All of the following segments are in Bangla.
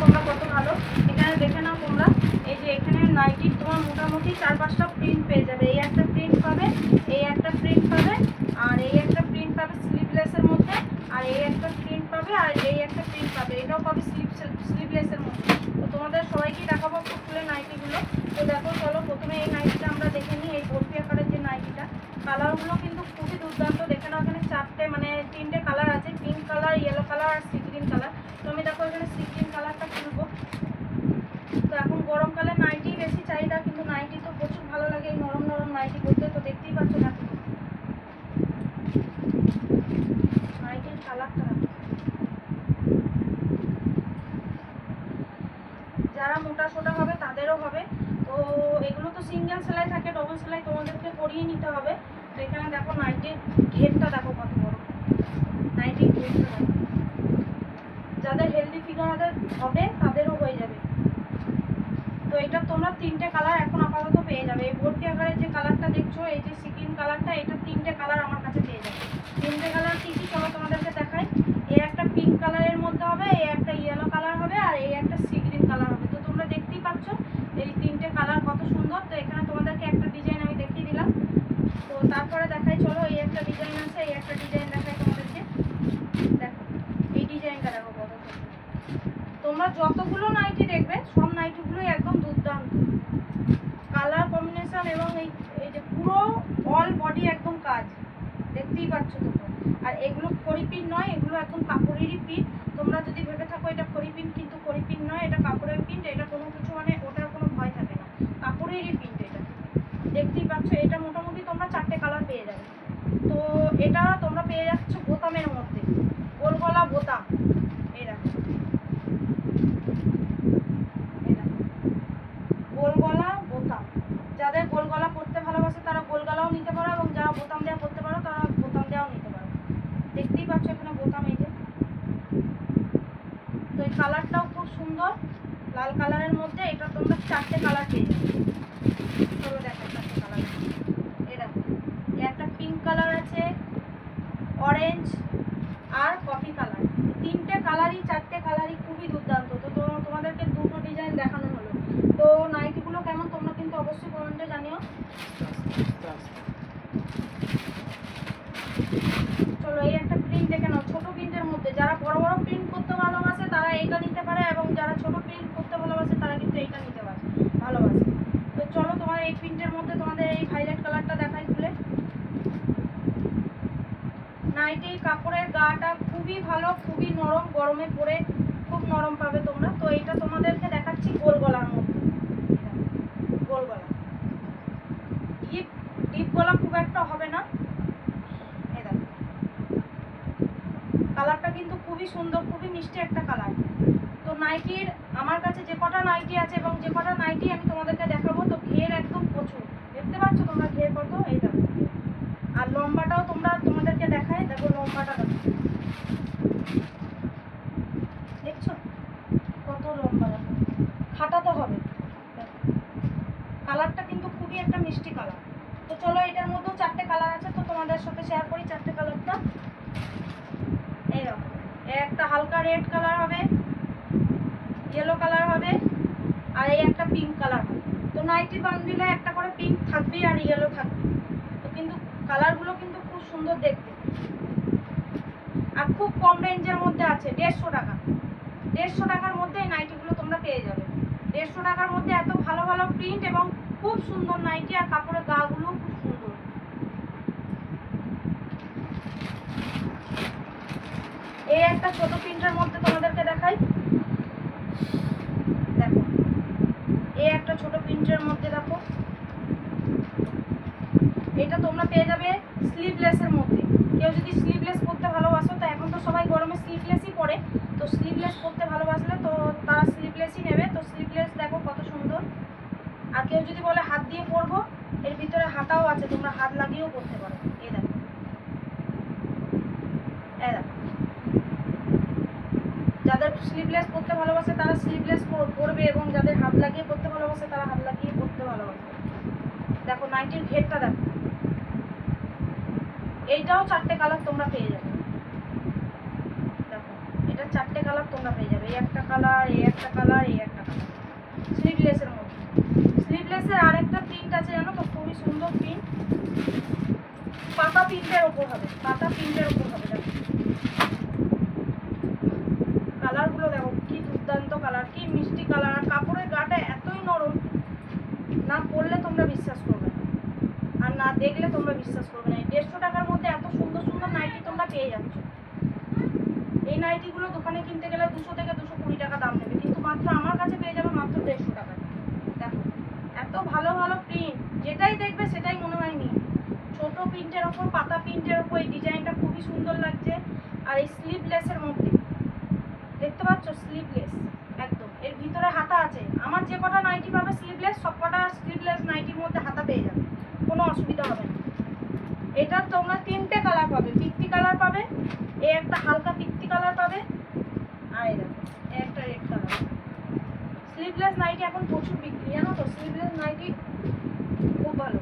তোমরা কত ভালো? এখানে দেখে নাও তোমরা। এই যে এখানে নাইটির তোমার মোটামুটি চার পাঁচটা প্রিন্ট পেয়ে যাবে। এই একটা প্রিন্ট পাবে, এই একটা প্রিন্ট পাবে, আর এই একটা প্রিন্ট পাবে স্লিভলেসের মধ্যে, আর এই একটা প্রিন্ট পাবে, আর এই একটা প্রিন্ট পাবে। এটাও পাবে স্লিভ স্লিভলেসের মধ্যে। তো তোমাদের সবাইকে দেখাবো একটু নাইটিগুলো তো দেখো, চলো প্রথমে এই নাইটিটা আমরা দেখে নিই, এই বরফি আকারের যে নাইটিটা কালারগুলো কিন্তু খুবই দুর্দান্ত। দেখে নাও এখানে চারটে মানে তিনটে কালার আছে পিঙ্ক কালার ইয়েলো কালার আর সি গ্রিন কালার তো আমি দেখো এখানে সি গ্রিন কালারটা খুলবো। তো এখন গরমকালে নাইটি বেশি চাহিদা, কিন্তু নাইটি তো প্রচুর ভালো লাগে, এই নরম নরম নাইটি করতে তো দেখতেই পাচ্ছ না নাইটির কালারটা যারা মোটা সোটা হবে, তাদেরও হবে। তো এগুলো তো সিঙ্গেল সেলাই থাকে ডবল সেলাই তোমাদেরকে করিয়ে নিতে হবে। তো এখানে দেখো নাইটির ঘেরটা দেখো কত বড়। নাইটির ঘেরটা দেখো। যাদের হবে, তাদেরও হয়ে যাবে। তো এটা তোমরা তিনটে কালার এখন আপাতত পেয়ে যাবে। এই ভর্তি আকারের যে কালারটা দেখছ, এই যে সিকিম কালারটা এটা তিনটে কালার আমার কাছে পেয়ে যাবে। তিনটে কালার কি কি চলো তোমাদেরকে দেখাই। এই একটা পিঙ্ক কালারের মধ্যে হবে এই একটা ইয়েলো কালার হবে, আর এই একটা সি গ্রিন কালার হবে। তো তোমরা দেখতেই পাচ্ছ, এই তিনটে কালার কত সুন্দর। তো এখানে তোমাদেরকে একটা ডিজাইন আমি দেখিয়ে দিলাম। তো তারপরে দেখাই, চলো এই একটা ডিজাইন আছে, এই একটা ডিজাইন দেখাই তোমাদেরকে। দেখো এই ডিজাইনটা দেখো কত সুন্দর তোমরা যতগুলো নাইটি দেখবে, সব নাইটিগুলোই একদম দুর্দান্ত। কালার কম্বিনেশন এবং এই এই যে পুরো অল বডি একদম কাজ। দেখতেই পাচ্ছ তোমরা। আর এগুলো খড়ি পিন নয়, এগুলো একদম কাপড়েরই পিন তোমরা যদি ভেবে থাকো এটা খড়ি পিন কিন্তু খড়ি পিন নয়, এটা কাপড়ের পিন এটা কোনো কিছু মানে ওটার কোনো ভয় থাকে না। কাপড়েরই প্রিন্ট এটা। দেখতেই পাচ্ছ, এটা মোটামুটি তোমরা চারটে কালার পেয়ে যাবে। তো এটা তোমরা পেয়ে যাচ্ছ বোতামের মধ্যে গোল গলা বোতাম এই দেখো এই দেখো। গোল গলা বোতাম যাদের গোল গলা পরতে ভালোবাসে তারা গোল গলাও নিতে পারো এবং যারা বোতাম দেওয়া পরতে পারো তারা বোতাম দেওয়াও নিতে পারো দেখতেই পাচ্ছ এখানে বোতাম এই যে তো এই কালারটাও খুব সুন্দর লাল কালারের মধ্যে এটা তোমরা চারটে কালার পেয়ে যাবে চলো দেখো চারটে কালার এই দেখো এই একটা পিঙ্ক কালার আছে অরেঞ্জ আর কফি কালার তিনটে কালারই চারটে কালারই খুবই দুর্দান্ত তো তো- তোমাদেরকে দুটো ডিজাইন দেখানো হলো তো নাইটিগুলো কেমন তোমরা কিন্তু অবশ্যই কমেন্টে জানিও চলো এই একটা প্রিন্ট দেখে নাও ছোট প্রিন্টের মধ্যে যারা বড় বড় প্রিন্ট করতে ভালোবাসে তারা এইটা নিতে পারে এবং যারা ছোট প্রিন্ট করতে ভালোবাসে তারা কিন্তু এইটা নিতে পারে ভালোবাসে তো চলো তোমার এই প্রিন্টের মধ্যে তোমাদের এই হাইলাইট কালারটা দেখাই খুলে নাইটি কাপড়ের গাটা খুবই ভালো, খুবই নরম, গরমে পরে খুব নরম পাবে তোমরা। তো এটা তোমাদেরকে দেখাচ্ছি গোল গলার মধ্যে। গোল গলা ডিপ ডিপ গলা খুব একটা হবে না। কালারটা কিন্তু খুবই সুন্দর, খুবই মিষ্টি একটা কালার। তো নাইটির, আমার কাছে যে কটা নাইটি আছে এবং যে কটা নাইটি আমি তোমাদেরকে দেখাবো তো ঘের একদম প্রচুর দেখতে পাচ্ছ তোমরা ঘের কত এই দেখো আর লম্বাটাও তোমরা তোমাদেরকে দেখায় দেখো লম্বাটা দেখো দেখছ কত লম্বা দেখো খাটাতে হবে দেখো কালারটা কিন্তু খুবই একটা মিষ্টি কালার তো চলো এটার মধ্যেও চারটে কালার আছে তো তোমাদের সাথে শেয়ার করি চারটে কালারটা এই দেখো এই একটা হালকা রেড কালার হবে ইয়েলো কালার হবে আর এই একটা পিঙ্ক কালার হবে তো নাইটি বান্ডিলে একটা করে পিঙ্ক থাকবেই আর ইয়েলো থাকবে তো কিন্তু কালারগুলো কিন্তু খুব সুন্দর দেখতে আর খুব কম রেঞ্জের মধ্যে আছে, দেড়শো টাকা। দেড়শো টাকার মধ্যে এই নাইটিগুলো তোমরা পেয়ে যাবে। দেড়শো টাকার মধ্যে এত ভালো ভালো প্রিন্ট এবং খুব সুন্দর নাইটি আর কাপড়ের গাগুলো খুব সুন্দর। এই একটা ছোট প্রিন্টের মধ্যে তোমাদেরকে দেখাই। দেখো। এই একটা ছোট প্রিন্টের মধ্যে দেখো। এটা তোমরা পেয়ে যাবে স্লিভলেসের মধ্যে। কেউ যদি স্লিভলেস পরতে ভালোবাসো তো এখন তো সবাই গরমে স্লিভলেসই পরে তো স্লিভলেস পরতে ভালোবাসলে তো তারা স্লিভলেসই নেবে, তো স্লিভলেস দেখো কত সুন্দর। আর কেউ যদি বলে হাত দিয়ে পরবো এর ভিতরে হাতাও আছে, তোমরা হাত লাগিয়েও পরতে পারো। দেখো। এই দেখো। যাদের স্লিভলেস পরতে ভালোবাসে, তারা স্লিভলেস পরবে এবং যাদের হাত লাগিয়ে পরতে ভালোবাসে, তারা হাত লাগিয়ে পরতে ভালোবাসে দেখো নাইটির ঘেরটা দেখো। এইটাও চারটে কালার তোমরা পেয়ে যাবে। এটা চারটে কালার তোমরা পেয়ে যাবে। এই একটা কালার এই একটা কালার এই একটা কালার স্লিভলেসের মধ্যে। স্লিভলেসের আরেকটা প্রিন্ট আছে জানো তো? খুবই সুন্দর প্রিন্ট পাতা প্রিন্টের ওপর হবে। পাতা প্রিন্টের ওপর হবে। দেখো। কালারগুলো দেখো, কি দুর্দান্ত কালার কি মিষ্টি কালার কাপড়ের গাটা এতই নরম, না পরলে তোমরা বিশ্বাস করবে না। আর না দেখলে তোমরা বিশ্বাস করবে না। দেড়শো টাকার মধ্যে এত সুন্দর সুন্দর নাইটি তোমরা পেয়ে যাচ্ছ। নাইটিগুলো দোকানে কিনতে গেলে দুশো থেকে দুশো কুড়ি টাকা দাম নেবে। কিন্তু মাত্র আমার কাছে পেয়ে যাবে মাত্র দেড়শো টাকা। দেখো, এত ভালো ভালো প্রিন্ট যেটাই দেখবে সেটাই মনে হয় নি ছোট প্রিন্টের ওপর, পাতা প্রিন্টের ওপর এই ডিজাইনটা খুবই সুন্দর লাগছে। আর এই স্লিভলেসের মধ্যে, দেখতে পাচ্ছ? স্লিভলেস একদম। এর ভিতরে হাতা আছে। আমার যে কটা নাইটি পাবে স্লিভলেস সব কটা স্লিভলেস নাইটির মধ্যে হাতা পেয়ে যাবে। কোনো অসুবিধা হবে না। এটার তোমরা তিনটে কালার পাবে। পিত্তি কালার পাবে। এ একটা হালকা পিত্তি কালার পাবে আর এই দেখো কালার স্লিভলেস নাইটি এখন প্রচুর বিক্রি, জানো তো? স্লিভলেস নাইটি খুব ভালো।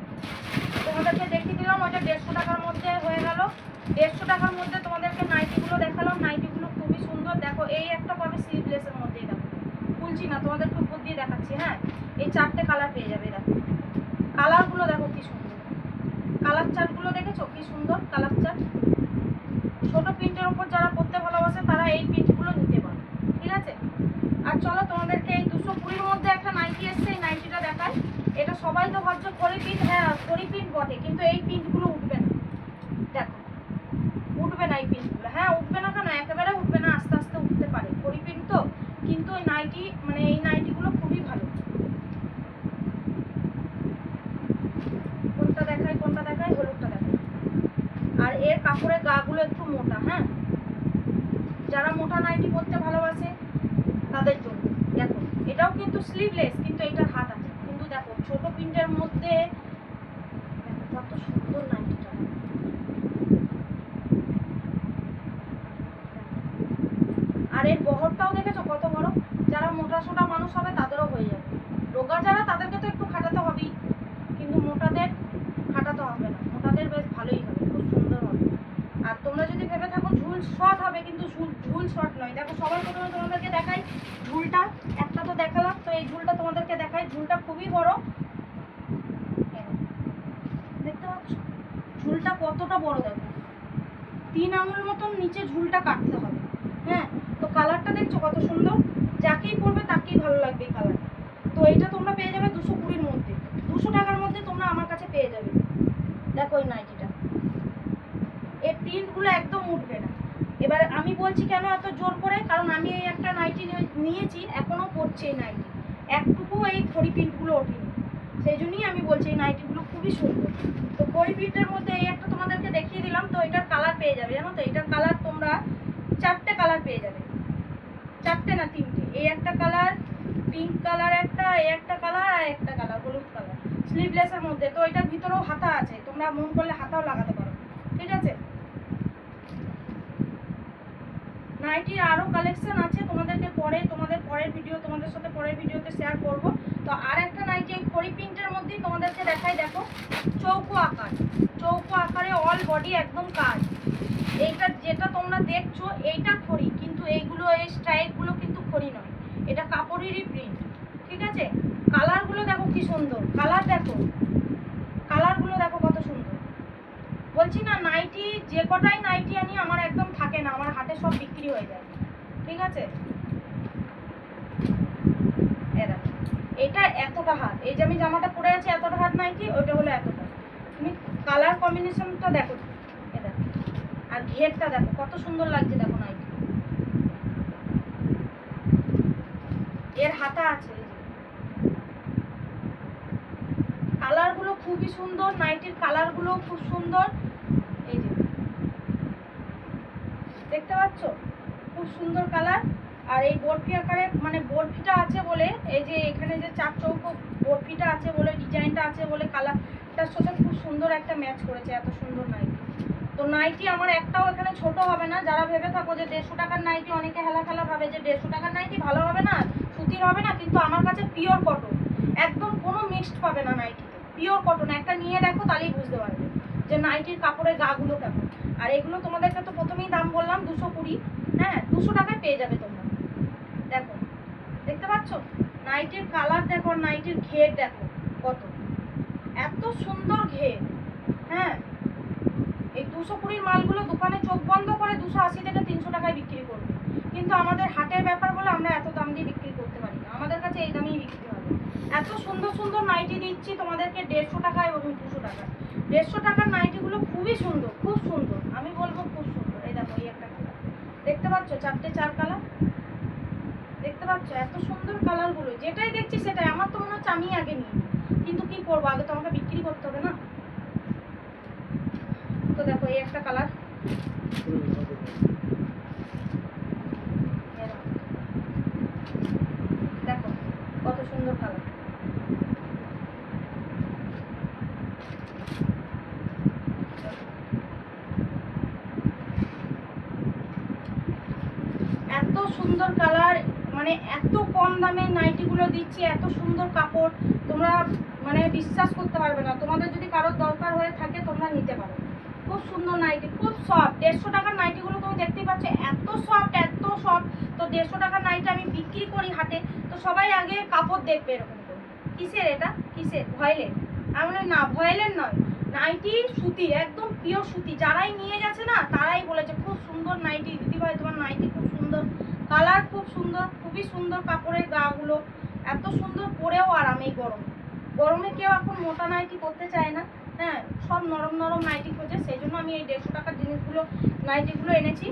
তোমাদেরকে দেখিয়ে দিলাম ওইটা দেড়শো টাকার মধ্যে হয়ে গেল। দেড়শো টাকার মধ্যে তোমাদেরকে নাইটিগুলো দেখালাম। নাইটিগুলো খুবই সুন্দর। দেখো, এই একটা পাবে স্লিভলেসের মধ্যেই, দেখো। খুলছি না, তোমাদেরকে উপর দিয়ে দেখাচ্ছি হ্যাঁ? এই চারটে কালার পেয়ে যাবে, দেখো। কালারগুলো দেখো কি সুন্দর। কালার চার্টগুলো দেখেছ? কি সুন্দর কালার চার্ট ছোট প্রিন্টের উপর যারা পড়তে ভালোবাসে, তারা এই প্রিন্টগুলো নিতে পারে। ঠিক আছে? আর চলো তোমাদেরকে এই দুশো কুড়ির মধ্যে একটা নাইটি এসছে, এই নাইটিটা দেখায় এটা সবাই তো ভাবছ খড়ি প্রিন্ট হ্যাঁ খড়ি প্রিন্ট বটে, কিন্তু এই প্রিন্টগুলো উঠবে না। দেখো, উঠবে না এই প্রিন্টগুলো হ্যাঁ উঠবে না কেন? একেবারে উঠবে না, আস্তে আস্তে উঠতে পারে। খড়ি প্রিন্ট তো, কিন্তু ওই নাইটি মানে এই নাইটিগুলো খুবই ভালো। কোনটা দেখায় কোনটা দেখায় হলুদটা দেখায় আর এর কাপড়ের গাগুলো একটু মোটা হ্যাঁ? যারা মোটা নাইটি পরতে ভালোবাসে তাদের জন্য। দেখো, এটাও কিন্তু স্লিভলেস কিন্তু এটার হাত আছে। কিন্তু দেখো, ছোট প্রিন্টের মধ্যে কত সুন্দর নাইটিটা। আর এর বহরটাও দেখেছ? কত বড়? যারা মোটা সোটা মানুষ হবে, তাদেরও হয়ে যাবে। রোগা যারা, তাদেরকে তো একটু খাটাতে হবেই। কিন্তু মোটাদের খাটাতে হবে না। মোটাদের বেশ ভালোই হবে, খুব সুন্দর হবে। আর তোমরা যদি ভেবে থাকো শর্ট হবে, কিন্তু ঝুল শর্ট নয়। দেখো, সবার প্রথমে তোমাদেরকে দেখাই ঝুলটা। একটা তো দেখালাম, তো এই ঝুলটা তোমাদেরকে দেখাই। ঝুলটা খুবই বড়। দেখতে পাচ্ছ? ঝুলটা কতটা বড়, দেখো। তিন আঙুল মতন নিচে ঝুলটা কাটতে হবে। হ্যাঁ? তো কালারটা দেখছ কত সুন্দর? যাকেই পরবে তাকেই ভালো লাগবে এই কালারটা। তো এইটা তোমরা পেয়ে যাবে দুশো কুড়ির মধ্যে। দুশো টাকার মধ্যে তোমরা আমার কাছে পেয়ে যাবে। দেখো এই নাইটিটা। এর প্রিন্টগুলো একদম উঠবে না। এবার আমি বলছি কেন এত জোর করে? কারণ আমি এই একটা নাইটি নিয়ে- নিয়েছি এখনও পড়ছে এই নাইটি। একটুকু এই খড়ি প্রিন্টগুলো ওঠেনি। সেই জন্যই আমি বলছি এই নাইটিগুলো খুবই সুন্দর। তো খড়ি প্রিন্টের মধ্যে এই একটা তোমাদেরকে দেখিয়ে দিলাম, তো এটার কালার পেয়ে যাবে। জানো তো, এটার কালার তোমরা চারটে কালার পেয়ে যাবে। চারটে না তিনটে। এই একটা কালার, পিঙ্ক কালার একটা, এই একটা কালার আর একটা কালার, হলুদ কালার। স্লিভলেসের মধ্যে। তো এটার ভিতরেও হাতা আছে। তোমরা মন করলে হাতাও লাগাতে পারো। ঠিক আছে? নাইটির আরও কালেকশন আছে, তোমাদেরকে পরে, তোমাদের পরের ভিডিও তোমাদের সাথে পরের ভিডিওতে শেয়ার করব। তো আর একটা নাইটি এই খড়ি প্রিন্টের মধ্যেই তোমাদেরকে দেখাই, দেখো, চৌকো আকার। চৌকো আকারে অল বডি একদম কাজ। এইটা যেটা তোমরা দেখছ, এইটা খড়ি, কিন্তু এইগুলো, এই স্ট্রাইকগুলো কিন্তু খড়ি নয়। এটা কাপড়েরই প্রিন্ট ঠিক আছে? কালারগুলো দেখো কি সুন্দর। কালার দেখো কালারগুলো দেখো কত সুন্দর বলছি না নাইটি যে কটাই নাইটি আনি, আমার একদম থাকে না, আমার হাটে সব বিক্রি হয়ে যায়। ঠিক আছে? এটা এতটা হাত, এই যে আমি জামাটা পরে আছি, এতটা হাত নাইটি ওইটা হলো এতটা তুমি কালার কম্বিনেশনটা দেখো। এ দেখো, আর ঘেরটা দেখো, কত সুন্দর লাগছে দেখো নাইটি এর হাতা আছে। কালারগুলো খুবই সুন্দর নাইটির কালারগুলো খুব সুন্দর এই যে দেখতে পাচ্ছ? খুব সুন্দর কালার। আর এই বরফি আকারে মানে বরফিটা আছে বলে, এই যে এখানে যে চার চৌকো বরফিটা আছে বলে, ডিজাইনটা আছে বলে কালারটার সাথে খুব সুন্দর একটা ম্যাচ করেছে, এত সুন্দর নাইটি তো নাইটি আমার একটাও এখানে ছোট হবে না। যারা ভেবে থাকো যে দেড়শো টাকার নাইটি অনেকে হেলা খেলা ভাবে যে দেড়শো টাকার নাইটি ভালো হবে না, সুতির হবে না, কিন্তু আমার কাছে পিওর কটন একদম কোনো মিক্সড পাবে না নাইটিতে পিওর কটন একটা নিয়ে দেখো তাহলেই বুঝতে পারবে যে নাইটির কাপড়ের গাগুলো কেমন। আর এগুলো তোমাদেরকে তো প্রথমেই দাম বললাম, দুশো কুড়ি। হ্যাঁ দুশো টাকায় পেয়ে যাবে তোমরা। দেখো, দেখতে পাচ্ছ? নাইটির কালার দেখো নাইটির ঘের দেখো কত। এত সুন্দর ঘের। হ্যাঁ এই দুশো কুড়ির মালগুলো দোকানে চোখ বন্ধ করে দুশো আশি থেকে তিনশো টাকায় বিক্রি করবে। কিন্তু আমাদের হাটের ব্যাপার বলে আমরা এত দাম দিয়ে বিক্রি করতে পারি না। আমাদের কাছে এই দামেই বিক্রি হবে। এত সুন্দর সুন্দর নাইটি দিচ্ছি তোমাদেরকে দেড়শো টাকায় এবং দুশো টাকা দেড়শো টাকার নাইটিগুলো খুবই সুন্দর, খুব সুন্দর আমি বলব খুব সুন্দর এই দেখো এই একটা কালার দেখতে পাচ্ছ চারটে চার কালার দেখতে পাচ্ছ? এত সুন্দর কালারগুলো যেটাই দেখছি সেটাই। আমার তো মনে হচ্ছে আমি আগে নিই কিন্তু কি করব? আগে তো আমাকে বিক্রি করতে হবে না? তো দেখো, এই একটা কালার দেখো, কত সুন্দর কালার এত সুন্দর কালার মানে এত কম দামে নাইটিগুলো দিচ্ছি, এত সুন্দর কাপড়, তোমরা মানে বিশ্বাস করতে পারবে না। তোমাদের যদি কারোর দরকার হয়ে থাকে, তোমরা নিতে পারো। খুব সুন্দর নাইটি, খুব সফট দেড়শো টাকার নাইটিগুলো তুমি দেখতেই পাচ্ছ, এত সফট এত সফট তো দেড়শো টাকার নাইটি আমি বিক্রি করি হাটে, তো সবাই আগে কাপড় দেখবে এরকম করে। কিসের এটা? কিসের? ভয়েলের? আমি না, ভয়েলের নয়। নাইটি সুতি, একদম পিওর সুতি। যারাই নিয়ে গেছে না, তারাই বলেছে, খুব সুন্দর নাইটি। দিদি ভাই তোমার নাইটি খুব সুন্দর। কালার খুব সুন্দর, খুবই সুন্দর কাপড়ের গাগুলো, এত সুন্দর পরেও আরাম এই গরম। গরমে কেউ এখন মোটা নাইটি করতে চায় না হ্যাঁ সব নরম নরম নাইটি খোঁজে সেই জন্য আমি এই দেড়শো টাকার জিনিসগুলো, নাইটিগুলো এনেছি।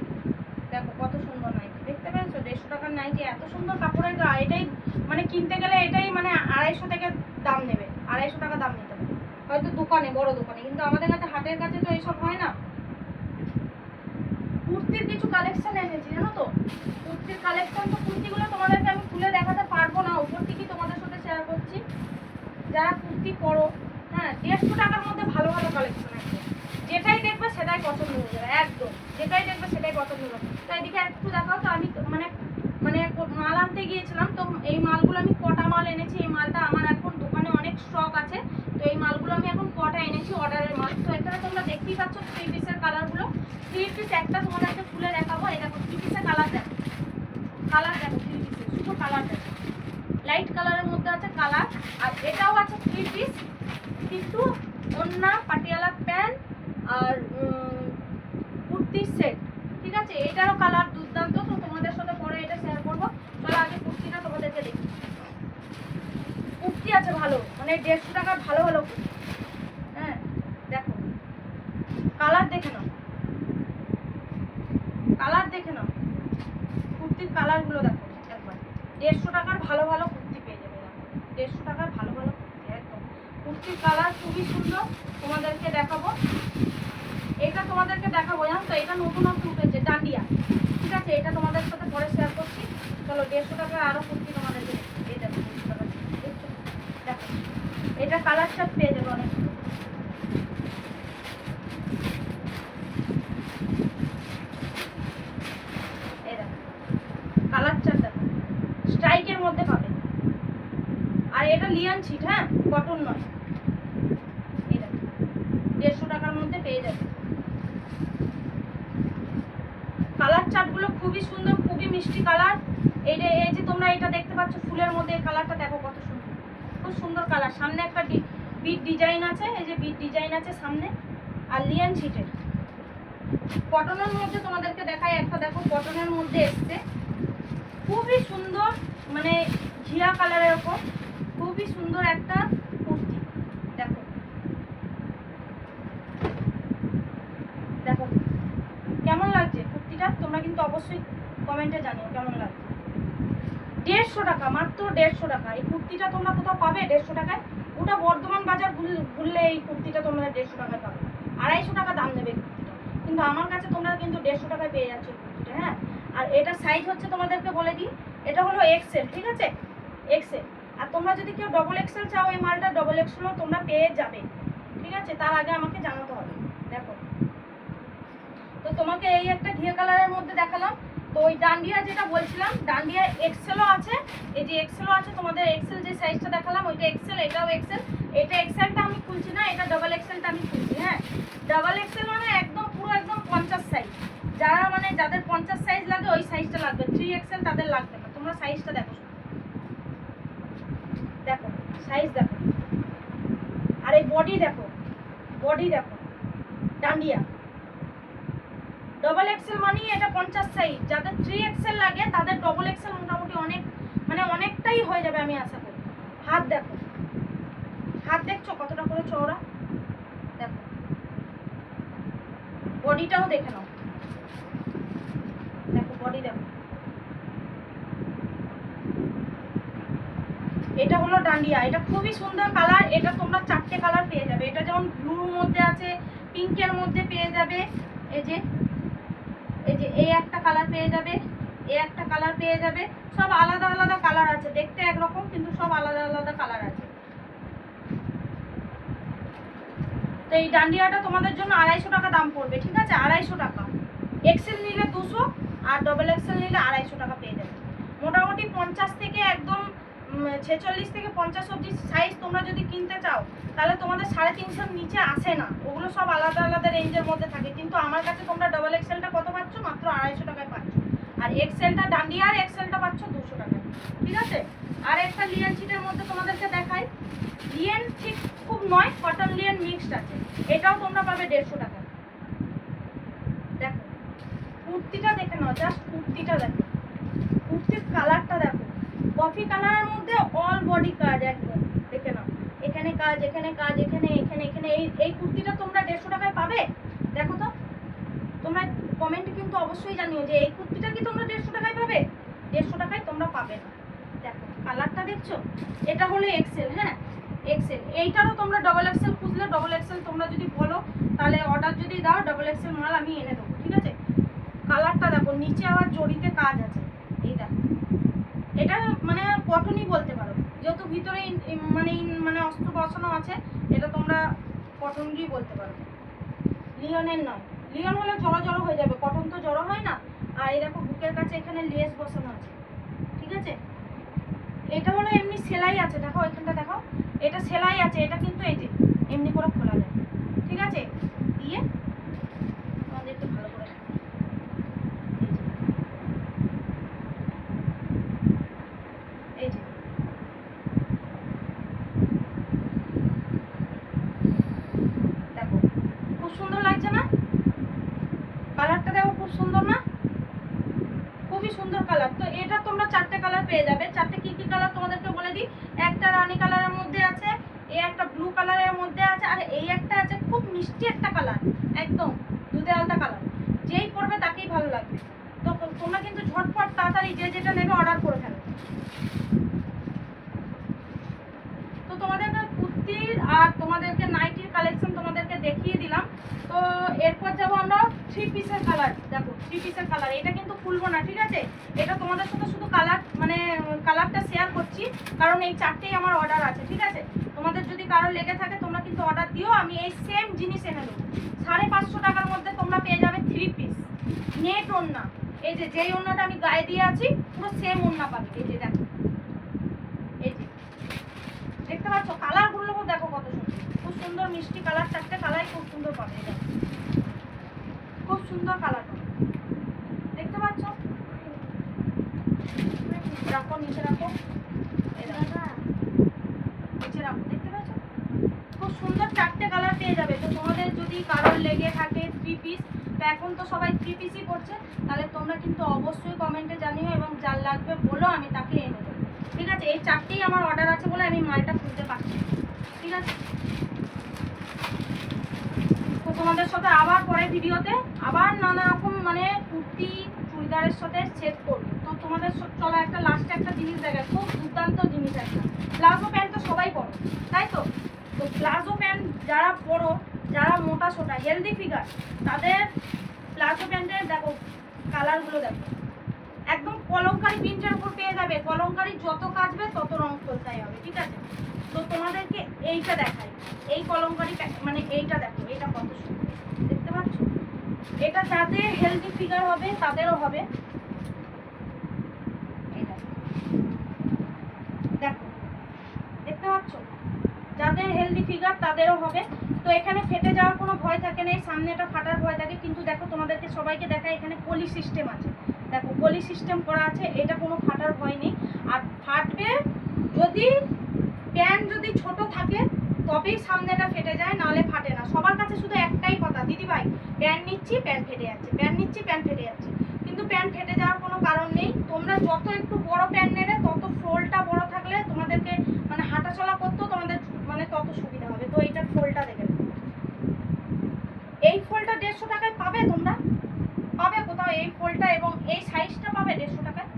দেখো কত সুন্দর নাইটি, দেখতে পেয়েছ? দেড়শো টাকার নাইটি, এত সুন্দর কাপড়ের গা, এটাই মানে কিনতে গেলে এটাই মানে আড়াইশো থেকে দাম নেবে, আড়াইশো টাকা দাম নিতে হবে। হয়তো দোকানে, বড় দোকানে, কিন্তু আমাদের কাছে হাটের কাছে তো এইসব হয় না। কুর্তির কিছু কালেকশন এনেছি, জানো তো? কুর্তির কালেকশন তো কুর্তিগুলো তোমাদেরকে আমি খুলে দেখাতে পারব না, উপর থেকেই তোমাদের সাথে শেয়ার করছি। যারা কুর্তি পরো হ্যাঁ দেড়শো টাকার মধ্যে ভালো ভালো কালেকশন আছে। যেটাই দেখবে সেটাই পছন্দ হয়ে যাবে, একদম। যেটাই দেখবে সেটাই পছন্দ হবে। তো এদিকে একটু দেখাও তো, আমি মানে মানে মাল আনতে গিয়েছিলাম, তো এই মালগুলো আমি কটা মাল এনেছি, এই মালটা আমার এখন দোকানে অনেক স্টক আছে। তো এই মালগুলো আমি এখন কটা এনেছি অর্ডারের মাল। তো এখানে তোমরা দেখতেই পাচ্ছ থ্রি পিসের কালারগুলো থ্রি পিস একটা তোমাদেরকে খুলে দেখাবো। এই দেখো থ্রি পিসের কালার দেখো। কালার দেখো থ্রি পিসের শুধু কালার দেখো। লাইট কালারের মধ্যে আছে কালার আর এটাও আছে থ্রি পিস কিন্তু অন্য পাটিয়ালা প্যান্ট আর কুর্তির সেট ঠিক আছে? এটারও কালার দুর্দান্ত তো তোমাদের সাথে পরে এটা শেয়ার করব চলো আগে কুর্তিটা তোমাদেরকে দেখি কুর্তি আছে মানে দেড়শো টাকার ভালো ভালো হ্যাঁ দেখো। কালার দেখে নাও। কালার দেখে নাও। কুর্তির কালারগুলো দেখো একবার। দেড়শো টাকার ভালো ভালো কুর্তি পেয়ে যাবে দেড়শো টাকার ভালো ভালো কুর্তি, একদম। কুর্তির কালার খুবই সুন্দর। তোমাদেরকে দেখাবো। এটা তোমাদেরকে দেখাবো, জানো তো? এটা নতুন নতুন উঠেছে ডান্ডিয়া ঠিক আছে? এটা তোমাদের সাথে পরে শেয়ার করছি। চলো, দেড়শো টাকা আরও কুর্তি তোমাদেরকে দেখাচ্ছি। এই দেখো দেড়শো টাকা দেখছ? দেখো এটা কালারটা পেয়ে যাবে অনেক সুন্দর। এই দেখো কালার চার দেখো স্ট্রাইকের মধ্যে পাবে আর এটা লিয়ান ছিট হ্যাঁ কটন নয় এই দেখো দেড়শো টাকার মধ্যে পেয়ে যাবে কালার চার্টগুলো খুবই সুন্দর খুবই মিষ্টি কালার এই যে এই যে তোমরা এটা দেখতে পাচ্ছ ফুলের মধ্যে এই কালারটা দেখো কত সুন্দর খুব সুন্দর কালার। সামনে একটা বিট ডিজাইন আছে, এই যে বিট ডিজাইন আছে সামনে, আর লিয়ান ছিটের। কটনের মধ্যে তোমাদেরকে দেখাই, একটা দেখো কটনের মধ্যে এসছে। খুবই সুন্দর মানে ঘিয়া কালারের ওপর, খুবই সুন্দর একটা কুর্তি। দেখো। দেখো। কেমন লাগছে কুর্তিটা? তোমরা কিন্তু অবশ্যই কমেন্টে জানিও, কেমন লাগছে? দেড়শো টাকা, মাত্র দেড়শো টাকা। এই কুর্তিটা তোমরা কোথাও পাবে? দেড়শো টাকায়। ওটা বর্ধমান বাজার ঘুরলে এই কুর্তিটা তোমরা দেড়শো টাকায় পাবে। আড়াইশো টাকা দাম নেবে কুর্তিটা। কিন্তু আমার কাছে তোমরা কিন্তু দেড়শো টাকায় পেয়ে যাচ্ছ কুর্তিটা হ্যাঁ? আর এটা সাইজ হচ্ছে তোমাদেরকে বলে দিই। এটা হলো এক্সেল ঠিক আছে? এক্সেল আর তোমরা যদি কেউ ডবল এক্সেল চাও, এই মালটা ডবল এক্সেলও তোমরা পেয়ে যাবে। ঠিক আছে? তার আগে আমাকে জানাতে হবে। দেখো। তো তোমাকে এই একটা ঘিয়ে কালারের মধ্যে দেখালাম। তো ওই ডান্ডিয়া যেটা বলছিলাম ডান্ডিয়া এক্সেলও আছে। এই যে এক্সেলও আছে, তোমাদের এক্সেল যে সাইজটা দেখালাম, ওইটা এক্সেল এটাও এক্সেল এটা এক্সেলটা আমি খুলছি না, এটা ডাবল এক্সেলটা আমি খুলছি হ্যাঁ? ডাবল এক্সেল মানে একদম পুরো একদম পঞ্চাশ সাইজ যারা মানে যাদের পঞ্চাশ সাইজ লাগে ওই সাইজটা লাগবে। থ্রি এক্সেল তাদের লাগবে না। তোমরা সাইজটা দেখো। দেখো সাইজ দেখো। আর এই বডি দেখো বডি দেখো, ডান্ডিয়া। ডবল এক্সেল মানে এটা পঞ্চাশ সাইজ যাদের থ্রি এক্সেল লাগে, তাদের ডবল এক্সেল মোটামুটি অনেক মানে অনেকটাই হয়ে যাবে আমি আশা করি। হাত দেখো। হাত দেখছ কতটা করে চওড়া? দেখো। বডিটাও দেখে নাও। দেখো বডি দেখো। এটা হলো ডান্ডিয়া। এটা খুবই সুন্দর কালার এটা তোমরা চারটে কালার পেয়ে যাবে। এটা যেমন ব্লুর মধ্যে আছে পিঙ্কের মধ্যে পেয়ে যাবে। এই যে এই একটা কালার পেয়ে যাবে এই একটা কালার পেয়ে যাবে, সব আলাদা আলাদা কালার আছে। দেখতে একরকম, কিন্তু সব আলাদা আলাদা কালার আছে। তো এই ডান্ডিয়াটা তোমাদের জন্য আড়াইশো টাকা দাম পড়বে, ঠিক আছে? আড়াইশো টাকা। এক্সেল নিলে দুশো আর ডবল এক্সেল নিলে আড়াইশো টাকা পেয়ে যাবে। মোটামুটি পঞ্চাশ থেকে একদম ছেচল্লিশ থেকে পঞ্চাশ অব্দি সাইজ তোমরা যদি কিনতে চাও, তাহলে তোমাদের সাড়ে তিনশোর নিচে আসে না। ওগুলো সব আলাদা আলাদা রেঞ্জের মধ্যে থাকে। কিন্তু আমার কাছে তোমরা ডবল এক্সেলটা কত পাচ্ছ? মাত্র আড়াইশো টাকায় পাচ্ছ। আর এক্সেলটা ডান্ডিয়া আর এক্সেলটা পাচ্ছ দুশো টাকায়। ঠিক আছে? আর একটা লিয়ান চিটের মধ্যে তোমাদেরকে দেখাই। লিয়েন ঠিক খুব নয় কটন লিয়েন মিক্সড আছে। এটাও তোমরা পাবে দেড়শো টাকায়। দেখো, কুর্তিটা দেখে নাও জাস্ট কুর্তিটা দেখো। কুর্তির কালারটা দেখো। কফি কালারের মধ্যে অল বডি কাজ একদম, দেখে নাও। এখানে কাজ এখানে কাজ, এখানে এখানে এখানে, এই এই কুর্তিটা তোমরা দেড়শো টাকায় পাবে? দেখো তো। তোমরা কমেন্ট কিন্তু অবশ্যই জানিও যে এই কুর্তিটা কি তোমরা দেড়শো টাকায় পাবে? দেড়শো টাকায় তোমরা পাবে না। দেখো কালারটা দেখছ? এটা হলো এক্সেল হ্যাঁ? এক্সেল এইটারও তোমরা ডবল এক্সেল খুঁজলে ডবল এক্সেল তোমরা যদি বলো, তাহলে অর্ডার যদি দাও ডবল এক্সেল মাল আমি এনে দেবো, ঠিক আছে? কালারটা দেখো, নিচে আবার জড়িতে কাজ আছে। এটা মানে কটনই বলতে পারো। যেহেতু ভিতরে মানে মানে অস্ত্র বসানো আছে, এটা তোমরা কটনই বলতে পারো। লিওনের নয়। লিওন হলে জড়ো জড়ো হয়ে যাবে। কটন তো জড়ো হয় না। আর এই দেখো বুকের কাছে এখানে লেস বসানো আছে। ঠিক আছে? এটা হলো এমনি সেলাই আছে। দেখো এখানটা দেখো। এটা সেলাই আছে। এটা কিন্তু এই যে, এমনি করে খোলা যায়। ঠিক আছে? দিয়ে তোমাদেরকে ভালো করে দেখাই। এই যে এই যে দেখো খুব সুন্দর লাগছে না কালারটা দেখো খুব সুন্দর না খুবই সুন্দর কালার তো এটা তোমরা চারটে কালার পেয়ে যাবে। চারটে কি কি কালার তোমাদেরকে বলে দিই? একটা রানী কালারের মধ্যে আছে এই একটা ব্লু কালারের মধ্যে আছে, আর এই একটা আছে খুব মিষ্টি একটা কালার একদম দুধে আলতা কালার যেই পরবে তাকেই ভালো লাগবে। তো তোমরা কিন্তু ঝটপট তাড়াতাড়ি যে যেটা নেবে অর্ডার করে ফেলো। তো তোমাদেরকে কুর্তির আর তোমাদেরকে নাইটির কালেকশন তোমাদেরকে দেখিয়ে দিলাম। তো এরপর যাব আমরা থ্রি পিসের কালার দেখো থ্রি পিসের কালার এটা কিন্তু খুলবো না, ঠিক আছে? এটা তোমাদের সাথে শুধু কালার মানে কালারটা শেয়ার করছি। কারণ এই চারটেই আমার অর্ডার আছে, ঠিক আছে? তোমাদের যদি কারও লেগে থাকে, তোমরা কিন্তু অর্ডার দিও। আমি এই সেম জিনিস এনে দেবো। সাড়ে পাঁচশো টাকার মধ্যে তোমরা পেয়ে যাবে থ্রি পিস নেট ওড়না। এই যে, যেই ওড়নাটা আমি গায়ে দিয়ে আছি, পুরো সেম ওড়না পাবে। এই যে, দেখো। এই যে। দেখতে পাচ্ছ? কালারগুলো সুন্দর মিষ্টি কালার চারটে কালারই খুব সুন্দর পাবে। খুব সুন্দর কালার দেখতে পাচ্ছ? রাখো, নিচে রাখো। নিচে রাখো, দেখতে পাচ্ছ খুব সুন্দর চারটে কালার পেয়ে যাবে। তো তোমাদের যদি কারোর লেগে থাকে থ্রি পিস এখন তো সবাই থ্রি পিসই পড়ছে। তাহলে তোমরা কিন্তু অবশ্যই কমেন্টে জানিও এবং যার লাগবে বলো, আমি তাকে এনে দেবো। ঠিক আছে? এই চারটেই আমার অর্ডার আছে বলে আমি মালটা খুলতে পারছি না। ঠিক আছে তো তোমাদের সাথে আবার পরে ভিডিওতে আবার নানা রকম মানে কুর্তি, চুড়িদারের সাথে সেট করব। তো তোমাদের চলো একটা লাস্টে একটা জিনিস দেখা খুব দুর্দান্ত জিনিস একটা। প্লাজো প্যান্ট তো সবাই পরো, তাই তো? তো প্লাজো প্যান্ট যারা পরো, যারা মোটা সোটা হেলদি ফিগার তাদের প্লাজো প্যান্টের দেখো কালারগুলো দেখো। কলমকারি প্রিন্টের উপর পেয়ে যাবে। কলমকারি যত কাচবে তত রং চলতেই হবে, ঠিক আছে? তো তোমাদেরকে এইটা দেখাই। এই কলমকারি প্যা- মানে এইটা দেখো এটা কত সুন্দর। দেখতে পাচ্ছ? এটা যাদের হেলদি ফিগার হবে, তাদেরও হবে। দেখো। দেখো। দেখতে যাদের হেলদি ফিগার তাদেরও হবে। তো এখানে ফেটে যাওয়ার কোনো ভয় থাকে না, এই সামনেটা ফাটার ভয় থাকে। কিন্তু দেখো, তোমাদেরকে সবাইকে দেখা এখানে পলি সিস্টেম আছে। দেখো গলি সিস্টেম করা আছে, এটা কোনো ফাটার ভয় নেই আর ফাটবে যদি প্যান্ট যদি ছোট থাকে, তবেই সামনেটা ফেটে যায়, নাহলে ফাটে না। সবার কাছে শুধু একটাই কথা দিদি ভাই প্যান্ট নিচ্ছি প্যান্ট ফেটে যাচ্ছে প্যান্ট নিচ্ছি প্যান্ট ফেটে যাচ্ছে। কিন্তু প্যান্ট ফেটে যাওয়ার কোনো কারণ নেই। তোমরা যত একটু বড় প্যান্ট নেবে, তত ফোলটা বড় থাকলে তোমাদেরকে মানে হাঁটাচলা করতেও তোমাদের মানে তত সুবিধা হবে। তো এইটার ফোলটা দেখে নাও। এই ফোলটা দেড়শো টাকায় পাবে তোমরা পাবে কোথাও এই ফোলটা এবং এই সাইজটা পাবে দেড়শো টাকায়?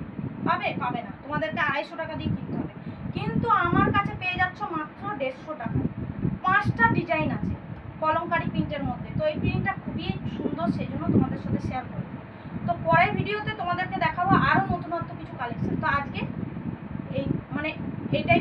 পাবে? পাবে না। তোমাদেরকে আড়াইশো টাকা দিয়ে কিনতে হবে। কিন্তু আমার কাছে পেয়ে যাচ্ছ মাত্র দেড়শো টাকা। পাঁচটা ডিজাইন আছে কলমকারি প্রিন্টের মধ্যে। তো এই প্রিন্টটা খুবই সুন্দর, সেই জন্য তোমাদের সাথে শেয়ার করব। তো পরের ভিডিওতে তোমাদেরকে দেখাবো আরও নতুনত্ব কিছু কালেকশন তো আজকে এই মানে এটাই